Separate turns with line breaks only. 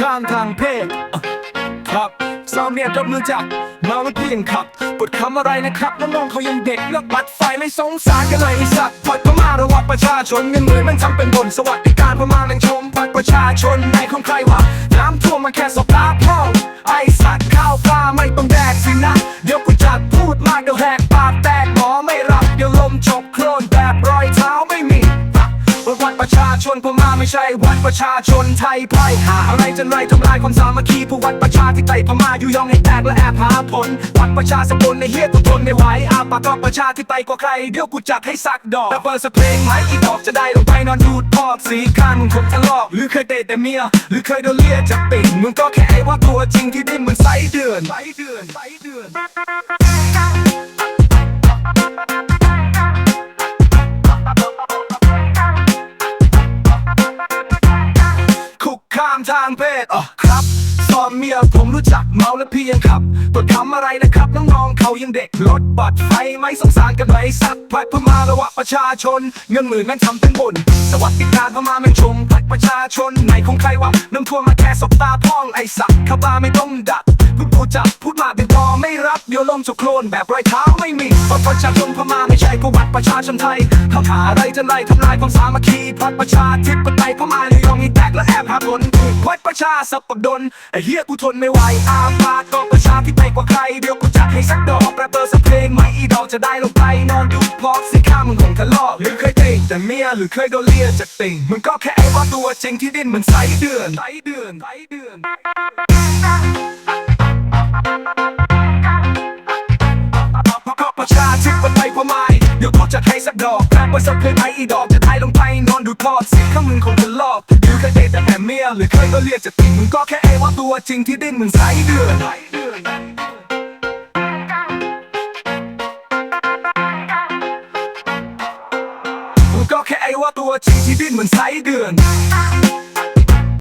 ข้างทางเพศครับสาวเนี่ยรับมือจากมาแล้วเพียงขับปวดคำอะไรนะครับน้องๆเขายังเด็กเลือกบัตรไฟไม่สงสารกันเลยไอ้สัตว์ปล่อยพม่าระวับประชาชนเงินหมือนมันทำเป็นบนสวัสดิการพม่าแม่งชมบัตรประชาชนในของใครวะน้ำท่วมมาแค่สบตาพ่อไอสัตว์ ไม่ใช่วัดประชาชนไทยไพ่หาอะไรจนไรทำลายความสามัคคีผู้วัดประชาที่ไต่พม่าอยู่ยองให้แตกและแอบหาผล วัดประชาสกุลในเฮียกูทนไม่ไหวอาปากก็ประชาที่ไต่กว่าใคร เดี๋ยวกูจัดให้สักดอกแต่เปิดสเพลงไหมอีดอกจะได้ลงไปนอนดูดพอกสีข้างมึงคงทะเลาะหรือเคยเตะแต่เมีย หรือเคยโดนเลียจากปิ่งมึงก็แค่ไอ้ว่าตัวจริงที่ดิ้นเหมือนไส้เดือนไส้เดือนไส้เดือนางเพศอะครับสอนเมียผมรู้จักเมาแล้วพี่ยังขับตดคำอะไรนะครับน้องๆเขายังเด็กรถบัตรไฟไม่สงสารกันไหมสัตว์พัดพมาระวะประชาชน เงินหมื่นแม่งทำเป็นบ่นสวัสดิการพม่าแม่งชมพัดประชาชนไหนของใครวะน้ำท่วมมาแค่สบตาพ่องไอสัตว์ข้าบ้าไม่ต้องดักพูดพูดจับพูดมาเป็นพอไม่รับเดี๋ยวลมสุโครนแบบรอยเท้าไม่มีบัตรประชาชนพม่าไม่ใช่ประวัติประชาชนไทยเขาหาอะไรจะไล่ทำลายความสามัคคีพัดประชาธิปไตยพม่า วัดประชาสับปะดนไอเฮียกูทนไม่ไหวอาปากก็ประชาธิปไตกว่าใคร เดี๋ยวกูจัดให้สักดอกแรปเปอร์สักเพลงไม่อีดอกจะได้ลงไปนอนดูพอกสิข้ามึงคงทะเลาะหรือเคยเตะแต่เมียหรือเคยโดนเลียจากติ่งมึงก็แค่ไอ้ว่าตัวจริงที่ดิ้นเหมือนไสเดือนไสเดือนไสเดือนประชาธิปไตยพม่เดี๋ยวกูจะให้สักดอกแรปเปอร์สักเพลงไออีดอกจะไทยลงไปนอนดูทอดสียงข้างมึงคงจะเลอกหรือ เคยเดทแต่แม่เมียหรือเคยก็เรียกจะติงมึงก็แค่เอว่าตัวจริงที่ดิ้นมึงไสเดือนมึงก็แค่ไอ้ว่าตัวจริงที่ดิ้นเหมือนไสเดือน